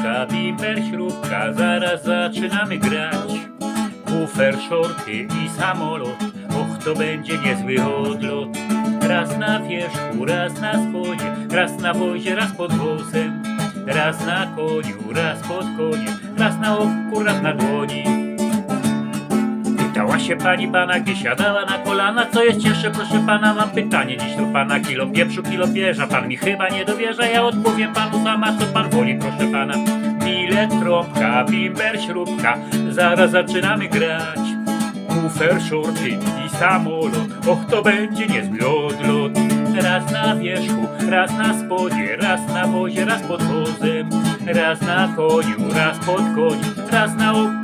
śrubka, bimber śrubka, zaraz zaczynamy grać. Bufer, szorty i samolot, och to będzie niezły odlot. Raz na wierzchu, raz na spodzie, raz na wozie, raz pod wozem. Raz na koniu, raz pod koniem, raz na oku, raz na dłoni. Się pani pana, gdzie siadała na kolana? Co jest cięższe, proszę pana, mam pytanie Dziś do pana. Kilo pieprzu, kilo pierza. Pan mi chyba nie dowierza, ja odpowiem panu sama Co pan woli, proszę pana. Bilet, trąbka, bimber, śrubka. Zaraz zaczynamy grać. Kufer, shorty i samolot. Och, to będzie niezły odlot. Raz na wierzchu, raz na spodzie Raz na wozie, raz pod wozem. Raz na koniu, raz pod koniem Raz na oku,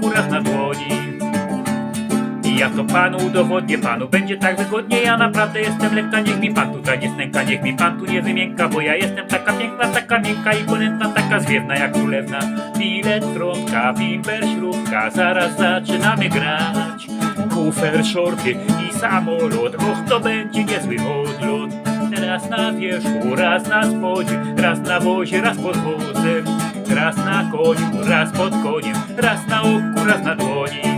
ja to panu udowodnię, panu będzie tak wygodnie. Ja naprawdę jestem lekka, niech mi pan tutaj nie snęka Niech mi pan tu nie wymięka, bo ja jestem taka piękna Taka miękka i ponętna, taka zwiewna jak królewna. Bilet, trąbka, bimber, śrubka Zaraz zaczynamy grać. Kufer, shorty i samolot Och, to będzie niezły odlot. Raz na wierzchu, raz na spodzie Raz na wozie, raz pod wozem. Raz na koniu, raz pod koniem Raz na oku, raz na dłoni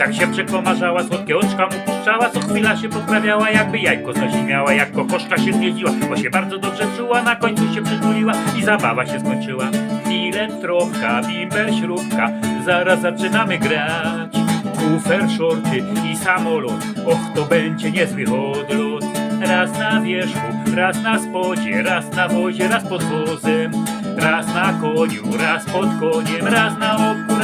tak się przekomarzała, słodkie oczka mu puszczała, co chwila się poprawiała, jakby jajko znosić miała, jak kokoszka się zjeździła, bo się bardzo dobrze czuła, na końcu się przytuliła i zabawa się skończyła. Bilet, trąbka, bimber, śrubka, zaraz zaczynamy grać. Kufer, shorty i samolot, och to będzie niezły odlot. Raz na wierzchu, raz na spodzie, raz na wozie, raz pod wozem. Raz na koniu, raz pod koniem, raz na oku,